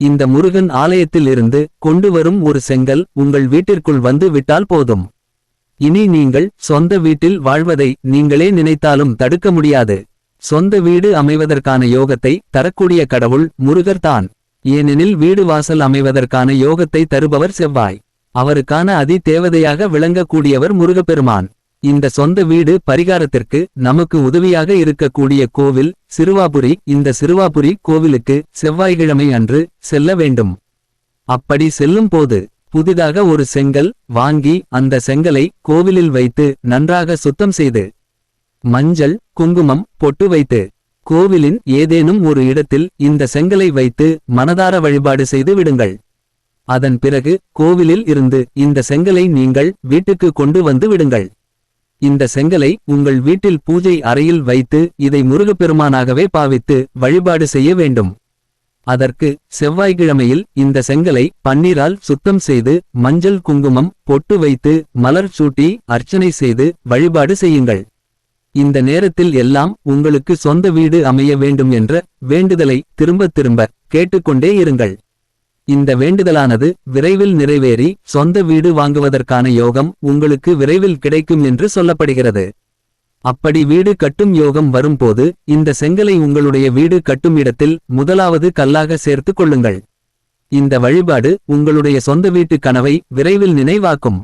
இந்த முருகன் ஆலயத்தில் இருந்து கொண்டு வரும் ஒரு செங்கல் உங்கள் வீட்டிற்குள் வந்து விட்டால் போதும். இனி நீங்கள் சொந்த வீட்டில் வாழ்வதை நீங்களே நினைத்தாலும் தடுக்க முடியாது. சொந்த வீடு அமைவதற்கான யோகத்தை தரக்கூடிய கடவுள் முருகர் தான். ஏனெனில் வீடு வாசல் அமைவதற்கான யோகத்தை தருபவர் செவ்வாய். அவருக்கான அதி தேவதையாக விளங்கக்கூடியவர் முருகப்பெருமான். இந்த சொந்த வீடு பரிகாரத்திற்கு நமக்கு உதவியாக இருக்கக்கூடிய கோவில் சிறுவாபுரி. இந்த சிறுவாபுரி கோவிலுக்கு செவ்வாய்க்கிழமை அன்று செல்ல வேண்டும். அப்படி செல்லும் போது புதிதாக ஒரு செங்கல் வாங்கி அந்த செங்கலை கோவிலில் வைத்து நன்றாக சுத்தம் செய்து மஞ்சள் குங்குமம் பொட்டு வைத்து கோவிலின் ஏதேனும் ஒரு இடத்தில் இந்த செங்கலை வைத்து மனதார வழிபாடு செய்து விடுங்கள். அதன் பிறகு கோவிலில் இருந்து இந்த செங்கலை நீங்கள் வீட்டுக்கு கொண்டு வந்து விடுங்கள். இந்த செங்கலை உங்கள் வீட்டில் பூஜை அறையில் வைத்து இதை முருகப்பெருமானாகவே பாவித்து வழிபாடு செய்ய வேண்டும். அதற்கு செவ்வாய்க்கிழமையில் இந்த செங்கலை பன்னீரால் சுத்தம் செய்து மஞ்சள் குங்குமம் பொட்டு வைத்து மலர் சூட்டி அர்ச்சனை செய்து வழிபாடு செய்யுங்கள். இந்த நேரத்தில் எல்லாம் உங்களுக்கு சொந்த வீடு அமைய வேண்டும் என்ற வேண்டுதலை திரும்பத் திரும்ப கேட்டுக்கொண்டே இருங்கள். இந்த வேண்டுதலானது விரைவில் நிறைவேறி சொந்த வீடு வாங்குவதற்கான யோகம் உங்களுக்கு விரைவில் கிடைக்கும் என்று சொல்லப்படுகிறது. அப்படி வீடு கட்டும் யோகம் வரும்போது இந்த செங்கலை உங்களுடைய வீடு கட்டும் இடத்தில் முதலாவது கல்லாக சேர்த்துக் கொள்ளுங்கள். இந்த வழிபாடு உங்களுடைய சொந்த வீட்டு கனவை விரைவில் நினைவாக்கும்.